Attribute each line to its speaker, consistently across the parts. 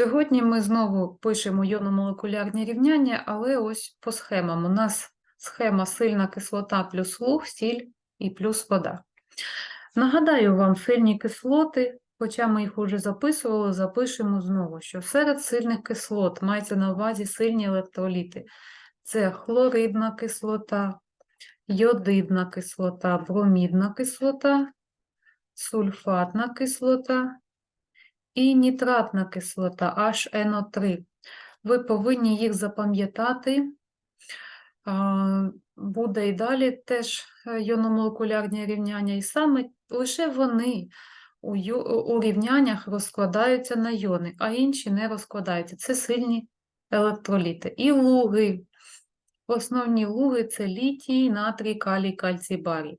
Speaker 1: Сьогодні ми знову пишемо йономолекулярні рівняння, але ось по схемам. У нас схема сильна кислота плюс луг, сіль і плюс вода. Нагадаю вам сильні кислоти, хоча ми їх уже записували, запишемо знову, що серед сильних кислот мається на увазі сильні електроліти. Це хлоридна кислота, йодидна кислота, бромідна кислота, сульфатна кислота і нітратна кислота HNO3. Ви повинні їх запам'ятати. Буде і далі теж е, йономолекулярні рівняння, і саме лише вони у рівняннях розкладаються на йони, а інші не розкладаються. Це сильні електроліти. І луги. Основні луги це літій, натрій, калій, кальцій, барій.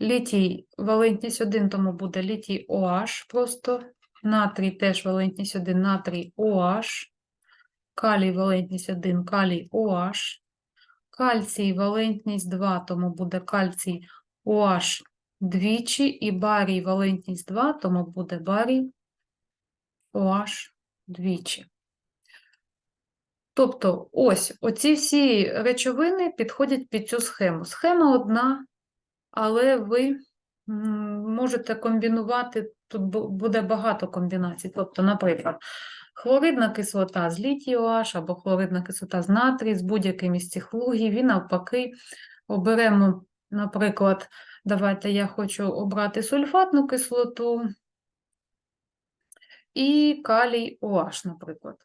Speaker 1: Літій валентність 1, тому буде літій OH просто. Натрій теж валентність 1, натрій OH. Калій валентність 1, калій OH. Кальцій валентність 2, тому буде кальцій OH двічі. І барій валентність 2, тому буде барій OH двічі. Тобто, ось оці всі речовини підходять під цю схему. Схема одна, але ви можете комбінувати, тут буде багато комбінацій. Тобто, наприклад, хлоридна кислота з літій OH або хлоридна кислота з натрій з будь-яким із цих лугів, і навпаки оберемо, наприклад, давайте я хочу обрати сульфатну кислоту і калій OH, наприклад.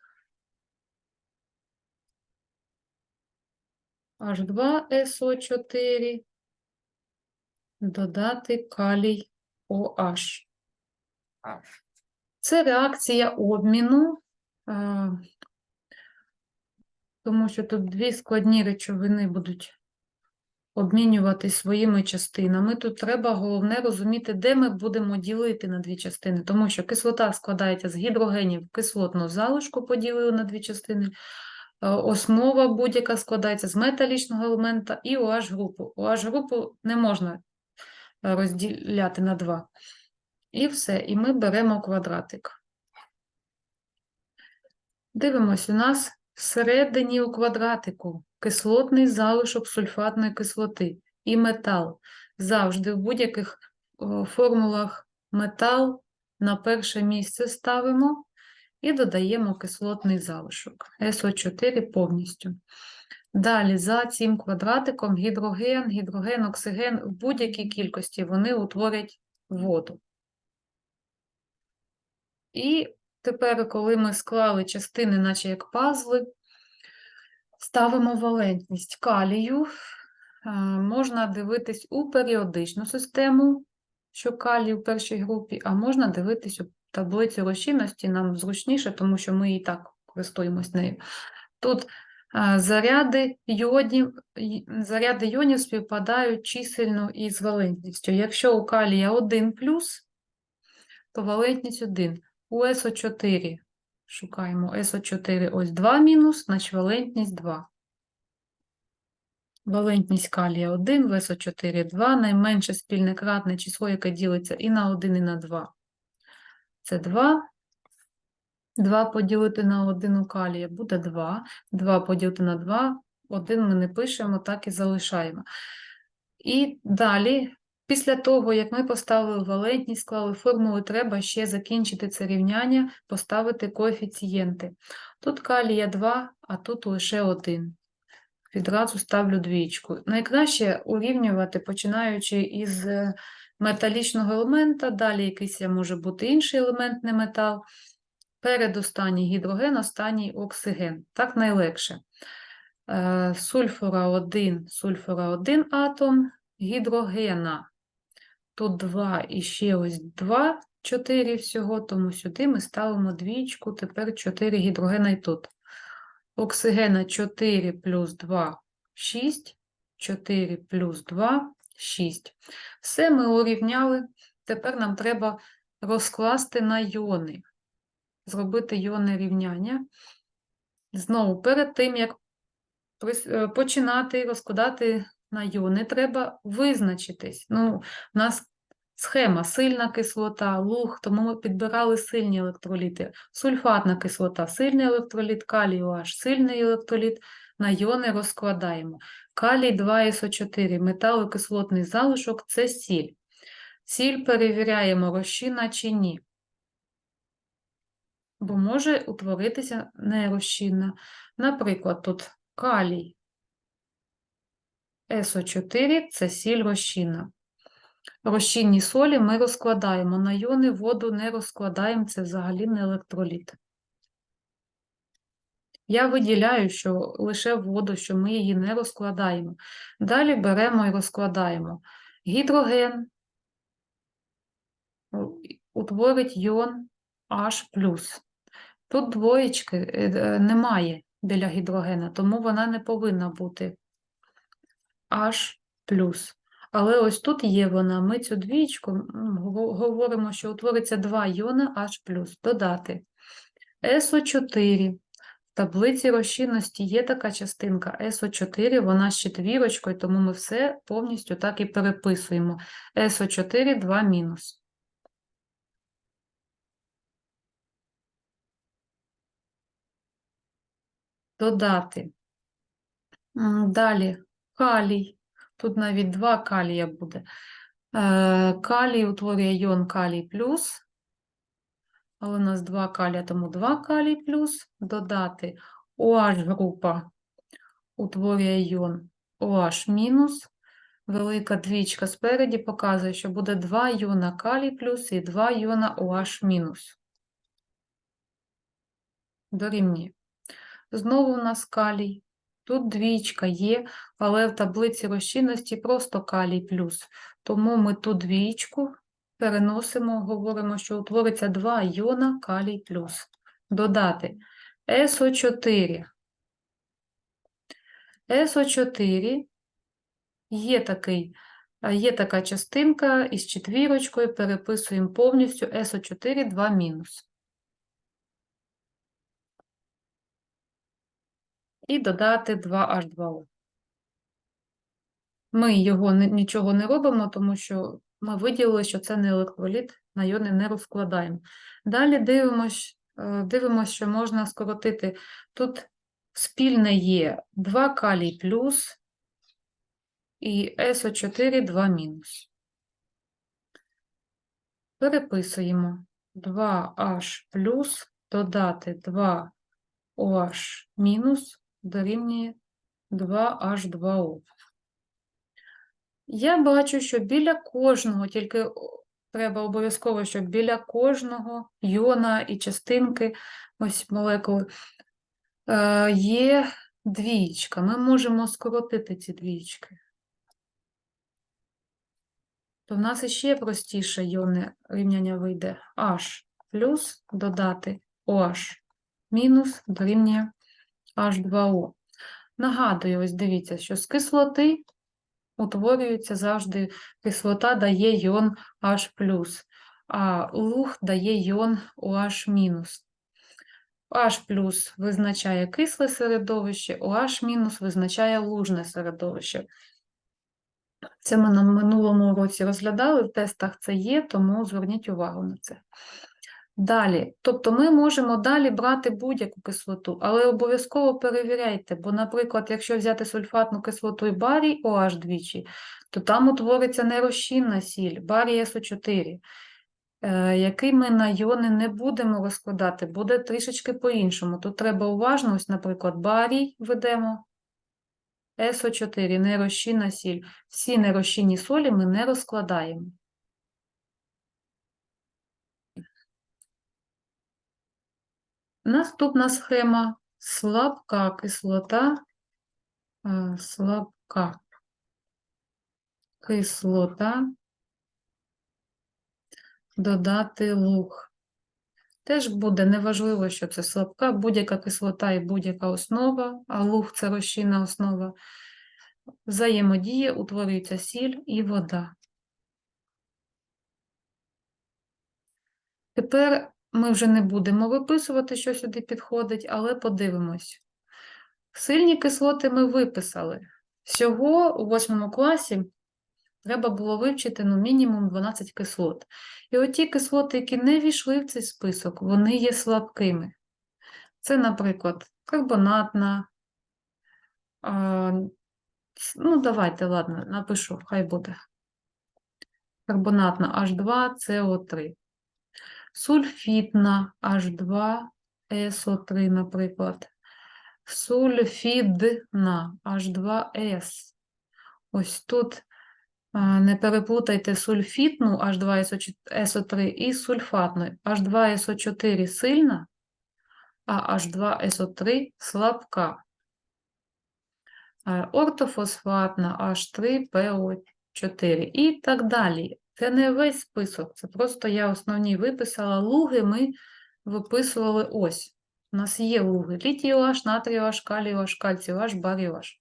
Speaker 1: H2SO4 додати калій OH. Це реакція обміну, е, тому що тут дві складні речовини будуть обмінюватись своїми частинами. Тут треба головне розуміти, де ми будемо ділити на дві частини, тому що кислота складається з гідрогенів кислотного залишку, поділили на дві частини. Е, Основа будь-яка складається з металічного елемента і OH-групу. OH-групу не можна е, розділяти на два. І все, і ми беремо квадратик. Дивимось, у нас всередині у квадратику кислотний залишок сульфатної кислоти і метал. Завжди в будь-яких формулах метал на перше місце ставимо і додаємо кислотний залишок СО4 повністю. Далі за цим квадратиком гідроген, гідроген, оксиген в будь-якій кількості вони утворять воду. І тепер, коли ми склали частини, наче як пазли, ставимо валентність калію. Е, Можна дивитись у періодичну систему, що калій у першій групі, а можна дивитись у таблицю розчинності, нам зручніше, тому що ми і так користуємось нею. Тут е, заряди йодів, заряди йонів співпадають чисельно із валентністю. Якщо у калія 1 плюс, то валентність 1. У СО4 шукаємо СО4 ось 2 мінус, значить валентність 2. Валентність калія 1, в СО4 2, найменше спільне кратне число, яке ділиться і на 1, і на 2. Це 2. 2 поділити на 1 у калія буде 2. 2 поділити на 2, 1 ми не пишемо, так і залишаємо. І далі, після того, як ми поставили валентність, склали формулу, треба ще закінчити це рівняння, поставити коефіцієнти. Тут калія 2, а тут лише 1. Відразу ставлю двічку. Найкраще урівнювати, починаючи із е, металічного елемента, далі якийсь може бути інший елемент, не метал. Передостанній гідроген, останній оксиген. Так найлегше. Сульфура 1, сульфура 1 атом, гідрогена. Тут 2 і ще ось 2, 4 всього, тому сюди ми ставимо двічку, тепер 4 гідрогена і тут. Оксигена 4 плюс 2 – 6, 4 плюс 2 – 6. Все ми урівняли. Тепер нам треба розкласти на йони, зробити йонне рівняння. Знову, перед тим, як е, починати розкладати на йони, треба визначитись. Ну, у нас Схема сильна кислота, луг, тому ми підбирали сильні електроліти. Сульфатна кислота, сильний електроліт, калій OH, сильний електроліт, на йони розкладаємо. Калій 2СО4, металокислотний залишок це сіль. Сіль перевіряємо, розчинна чи ні. Бо може утворитися нерозчинна. Наприклад, тут калій СО4 це сіль розчинна. Розчинні солі ми розкладаємо. На йони воду не розкладаємо, це взагалі не електроліт. Я виділяю, що лише воду, що ми її не розкладаємо. Далі беремо і розкладаємо. Гідроген утворить йон H+. Тут двоєчки е, е, немає біля гідрогена, тому вона не повинна бути H+. Але ось тут є вона. Ми цю двічку говоримо, що утвориться два йона H+. Додати. СО4. В таблиці розчинності є така частинка СО4, вона з четвірочкою, тому ми все повністю так і переписуємо. СО4 2 мінус. Додати. Далі калій. Тут навіть два калія буде. Е, Калій утворює йон калій плюс. Але у нас два калія, тому два калій плюс. Додати OH група утворює йон OH мінус. Велика двічка спереді показує, що буде два йона калій плюс і два йона OH мінус. Дорівнює. Знову у нас калій. Тут двічка є, але в таблиці розчинності просто калій плюс. Тому ми ту двічку переносимо, говоримо, що утвориться два йона калій плюс. Додати СО4. СО4 є такий, є така частинка із четвірочкою, переписуємо повністю СО4 2 мінус. І додати 2H2O. Ми його нічого не робимо, тому що ми виділили, що це не електроліт, на йони не розкладаємо. Далі дивимось, е, дивимось, що можна скоротити. Тут спільне є 2 калій плюс і СО4 2 мінус. Переписуємо 2H плюс додати 2OH мінус дорівнює 2H2O. Я бачу, що біля кожного, тільки треба обов'язково, щоб біля кожного йона і частинки, ось молекули, е, є двічка. Ми можемо скоротити ці двічки. То в нас іще простіше йонне рівняння вийде H плюс додати OH мінус дорівнює H2O. Нагадую, ось дивіться, що з кислоти утворюється завжди кислота дає йон H+, а луг дає йон OH-. H визначає кисле середовище, OH- визначає лужне середовище. Це ми на минулому році розглядали, в тестах це є, тому зверніть увагу на це. Далі, тобто ми можемо далі брати будь-яку кислоту, але обов'язково перевіряйте, бо, наприклад, якщо взяти сульфатну кислоту і барій OH двічі, то там утвориться нерозчинна сіль, барій СО4, е, який ми на йони не будемо розкладати, буде трішечки по-іншому. Тут треба уважно, ось, наприклад, барій ведемо, СО4, нерозчинна сіль. Всі нерозчинні солі ми не розкладаємо. Наступна схема слабка кислота, слабка кислота, додати луг. Теж буде неважливо, що це слабка, будь-яка кислота і будь-яка основа, а луг це розчинна основа. Взаємодія, утворюється сіль і вода. Тепер ми вже не будемо виписувати, що сюди підходить, але подивимось. Сильні кислоти ми виписали. Всього у восьмому класі Треба було вивчити ну, мінімум 12 кислот. І оті кислоти, які не війшли в цей список, вони є слабкими. Це, наприклад, карбонатна. А, ну, давайте, ладно, напишу, хай буде. Карбонатна H2, CO3. Сульфітна H2, SO3, наприклад. Сульфідна H2S. Ось тут не переплутайте сульфітну H2SO3 і сульфатну. H2SO4 сильна, а H2SO3 слабка. Е, Ортофосфатна H3PO4 і так далі. Це не весь список, це просто я основні виписала. Луги ми виписували ось. У нас є луги. OH, кальцій OH, барій OH.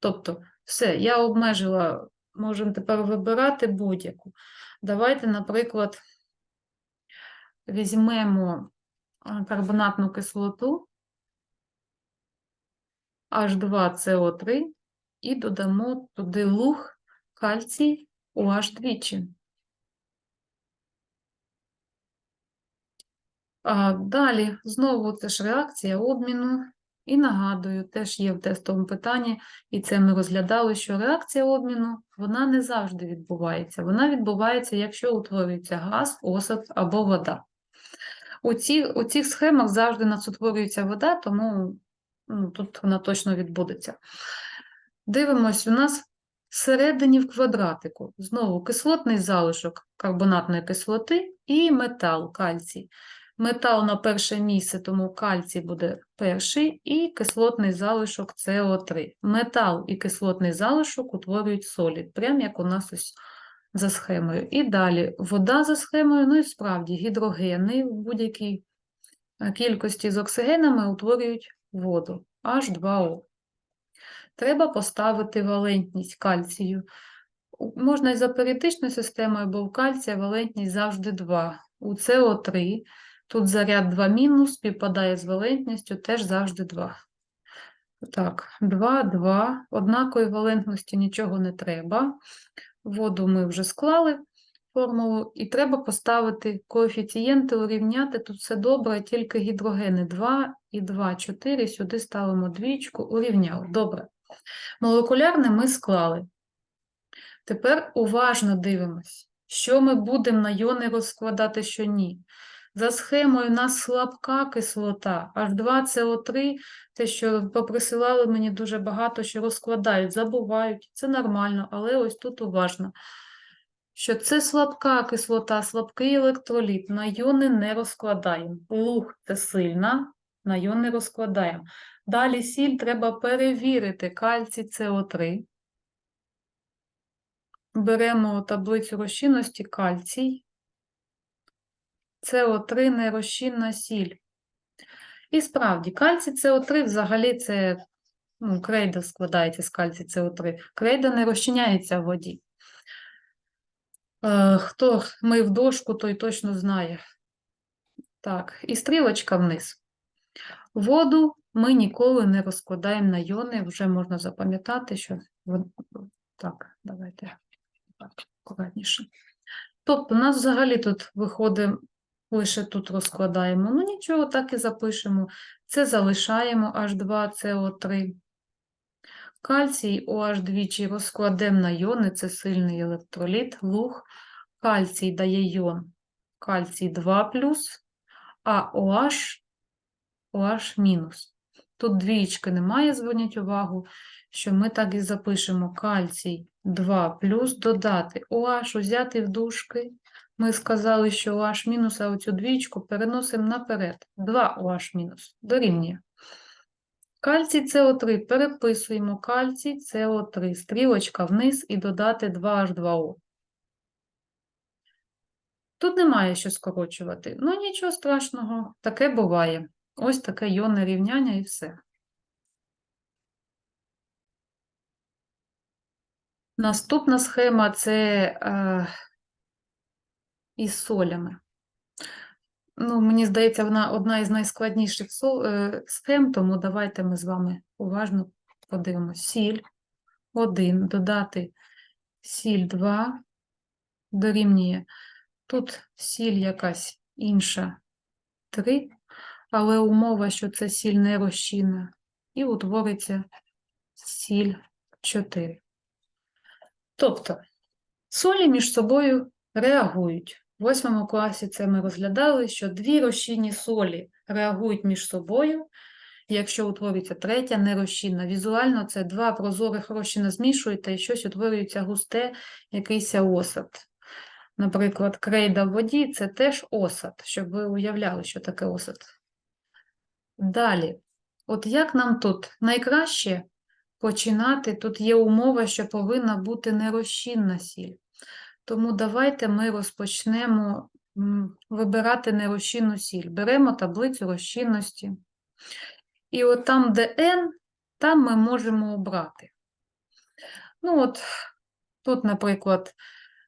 Speaker 1: Тобто, все, я обмежила, можемо тепер вибирати будь-яку. Давайте, наприклад, візьмемо карбонатну кислоту H2CO3 і додамо туди луг кальцій OH двічі. Далі, знову це ж реакція обміну. І нагадую, теж є в тестовому питанні, і це ми розглядали, що реакція обміну, вона не завжди відбувається. Вона відбувається, якщо утворюється газ, осад або вода. У, ці, у цих схемах завжди нас утворюється вода, тому ну, тут вона точно відбудеться. Дивимось, у нас всередині в квадратику знову кислотний залишок карбонатної кислоти і метал кальцій. Метал на перше місце, тому кальцій буде перший, і кислотний залишок СО3. Метал і кислотний залишок утворюють солід, прямо як у нас ось за схемою. І далі вода за схемою, ну і справді гідрогени в будь-якій е, кількості з оксигенами утворюють воду H2O. Треба поставити валентність кальцію. Можна і за періодичною системою, бо в кальція валентність завжди 2. У СО3 тут заряд 2 мінус, співпадає з валентністю, теж завжди 2. Так, 2, 2. Однакової валентності нічого не треба. Воду ми вже склали формулу, і треба поставити коефіцієнти, урівняти. Тут все добре, тільки гідрогени 2 і 2, 4. Сюди ставимо двічку, урівняли. Добре. Молекулярне ми склали. Тепер уважно дивимось, що ми будемо на йони розкладати, що ні. За схемою у нас слабка кислота, H2CO3, те, що поприсилали мені дуже багато, що розкладають, забувають, це нормально, але ось тут уважно, що це слабка кислота, слабкий електроліт, на йони не розкладаємо. Луг – це сильна, на йони розкладаємо. Далі сіль треба перевірити кальцій СО3. Беремо таблицю розчинності кальцій. СО3 нерозчинна сіль. І справді, кальцій СО3 взагалі це ну, крейда складається з кальцій СО3. Крейда не розчиняється в воді. Е, Хто мив дошку, той точно знає. Так, і стрілочка вниз. Воду ми ніколи не розкладаємо на йони, вже можна запам'ятати, що так, давайте акуратніше. Тобто, у нас взагалі тут виходить, лише тут розкладаємо. Ну нічого, так і запишемо. Це залишаємо H2CO3. Кальцій OH двічі розкладемо на йони, це сильний електроліт, луг. Кальцій дає йон, кальцій 2 а OH OH. Тут двічки немає, зверніть увагу, що ми так і запишемо кальцій 2 плюс додати OH взяти в дужки. Ми сказали, що OH мінус, а оцю двічку переносимо наперед. 2 OH мінус дорівнює. Кальцій СО3 переписуємо кальцій СО3, стрілочка вниз і додати 2H2O. Тут немає що скорочувати. Ну, нічого страшного, таке буває. Ось таке йонне рівняння і все. Наступна схема це е, із солями. Ну, мені здається, вона одна із найскладніших е, схем, тому давайте ми з вами уважно подивимося. Сіль 1, додати сіль 2 дорівнює. Тут сіль якась інша 3, але умова, що це сіль не розчинна, і утвориться сіль 4. Тобто солі між собою реагують. В восьмому класі це ми розглядали, що дві розчинні солі реагують між собою, якщо утворюється третя нерозчинна. Візуально це два прозорих розчина змішуєте і щось утворюється густе, якийсь осад. Наприклад, крейда в воді це теж осад, щоб ви уявляли, що таке осад. Далі, от як нам тут найкраще починати? Тут є умова, що повинна бути нерозчинна сіль. Тому давайте ми розпочнемо вибирати нерозчинну сіль. Беремо таблицю розчинності. І от там, де N, там ми можемо обрати. Ну, от тут, наприклад,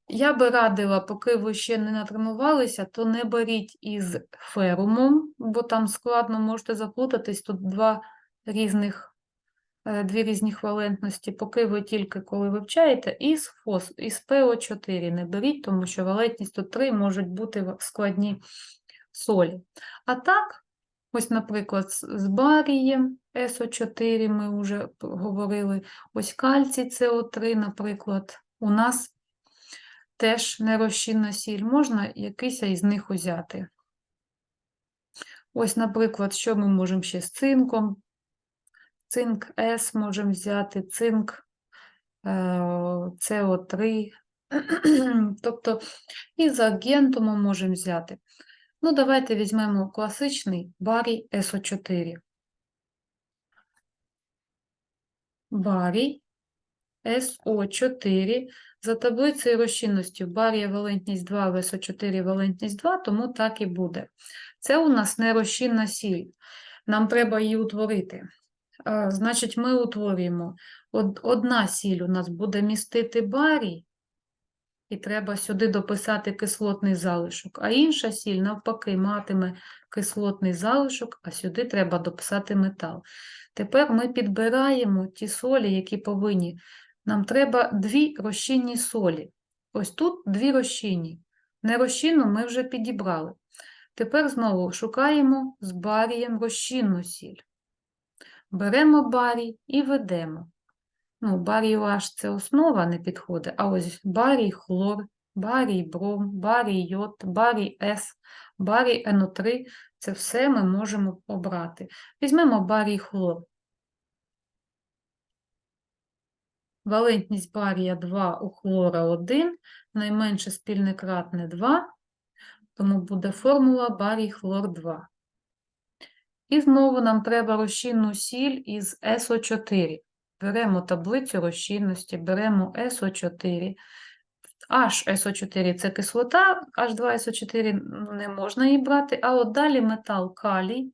Speaker 1: я би радила, поки ви ще не натренувалися, то не беріть із ферумом, бо там складно можете заплутатись. Тут два різних, дві різні валентності, поки ви тільки коли вивчаєте, із фос, із ПО4 не беріть, тому що валентність тут 3 можуть бути складні солі. А так, ось, наприклад, з з барієм СО4 ми вже говорили, ось кальцій СО3, наприклад, у нас теж нерозчинна сіль, можна якийсь із них узяти. Ось, наприклад, що ми можемо ще з цинком? Цинк С можемо взяти, цинк е, СО3, тобто і за агентумом можемо взяти. Ну, давайте візьмемо класичний барій СО4. Барій СО4 за таблицею розчинності барія валентність 2, в СО4 валентність 2, тому так і буде. Це у нас нерозчинна сіль. Нам треба її утворити. А, Значить, ми утворюємо. Одна сіль у нас буде містити барій, і треба сюди дописати кислотний залишок, а інша сіль, навпаки, матиме кислотний залишок, а сюди треба дописати метал. Тепер ми підбираємо ті солі, які повинні. Нам треба дві розчинні солі. Ось тут дві розчинні. Нерозчинну ми вже підібрали. Тепер знову шукаємо з барієм розчинну сіль. Беремо барій і ведемо. Ну, барій OH – це основа, не підходить, а ось барій хлор, барій бром, барій йод, барій С, барій НО3 – це все ми можемо обрати. Візьмемо барій хлор. Валентність барія 2 у хлора 1, найменше спільне кратне 2, тому буде формула барій хлор 2. І знову нам треба розчинну сіль із СО4. Беремо таблицю розчинності, беремо СО4. HSO4 – це кислота, H2SO4 ну, не можна її брати, а от далі метал калій.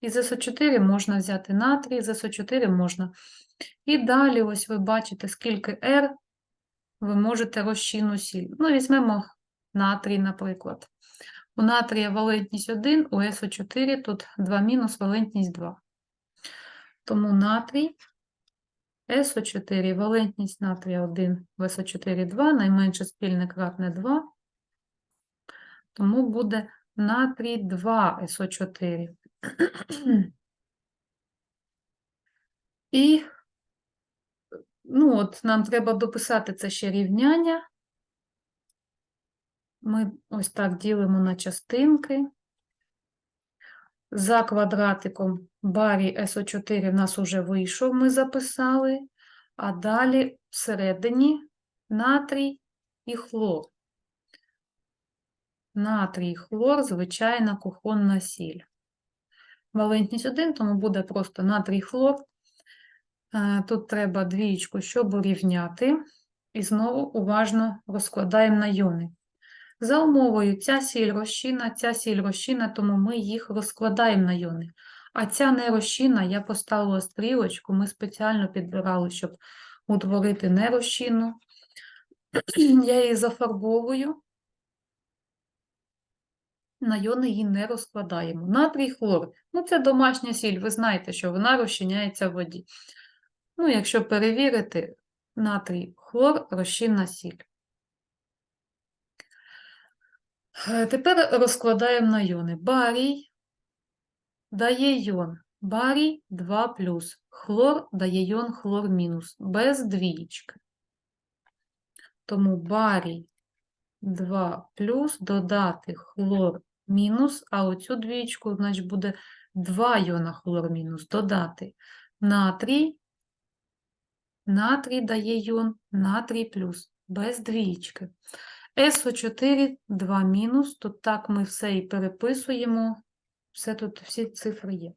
Speaker 1: Із СО4 можна взяти натрій, з СО4 можна. І далі, ось ви бачите, скільки R ви можете розчинну сіль. Ну, візьмемо натрій, наприклад. У натрія валентність 1, у СО4 тут 2 мінус валентність 2. Тому натрій СО4, валентність натрія 1, в СО4 2, найменше спільне кратне 2. Тому буде натрій 2 СО4. І ну от, нам треба дописати це ще рівняння. Ми ось так ділимо на частинки. За квадратиком барій СО4 в нас уже вийшов, ми записали, а далі всередині натрій і хлор. Натрій хлор, звичайна кухонна сіль. Валентність 1, тому буде просто натрій хлор. Е, Тут треба двієчку, щоб урівняти. І знову уважно розкладаємо на йони. За умовою, ця сіль розчина, ця сіль розчина, тому ми їх розкладаємо на йони. А ця не розчина, я поставила стрілочку, ми спеціально підбирали, щоб утворити нерозчинну. Я її зафарбовую. На йони її не розкладаємо. Натрій хлор. Ну, це домашня сіль, ви знаєте, що вона розчиняється в воді. Ну, якщо перевірити, натрій, хлор, розчинна сіль. Е, Тепер розкладаємо на йони. Барій дає йон. Барій 2 плюс. Хлор дає йон хлор мінус. Без двієчки. Тому барій 2 плюс додати хлор мінус, а оцю двієчку, значить, буде 2 йона хлор мінус. Додати натрій. Натрій дає йон, натрій плюс. Без двієчки. СО4 2 мінус. Тут так ми все і переписуємо. Все тут, всі цифри є.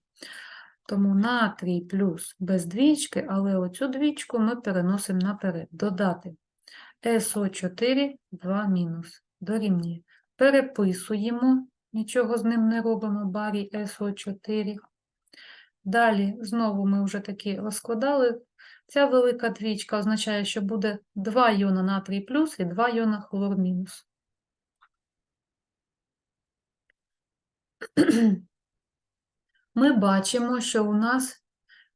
Speaker 1: Тому натрій плюс без двічки, але оцю двічку ми переносимо наперед. Додати СО4 2 мінус. Дорівнює. Переписуємо, нічого з ним не робимо, барій СО4. Далі, знову ми вже таки розкладали. Ця велика двічка означає, що буде 2 йона натрій плюс і 2 йона хлор мінус. Ми бачимо, що у нас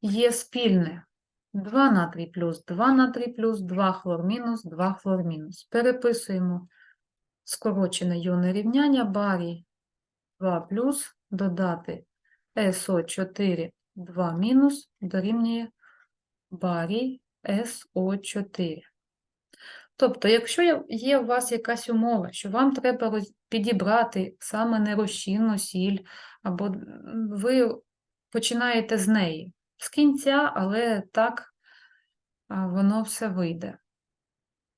Speaker 1: є спільне 2 натрій плюс, 2 натрій плюс, 2 хлор мінус, 2 хлор мінус. Переписуємо скорочене йонне рівняння барій 2 плюс, додати СО4 2 мінус дорівнює барій СО4. Тобто, якщо є- у вас якась умова, що вам треба підібрати саме нерозчинну сіль, або ви починаєте з неї, з кінця, але так воно все вийде.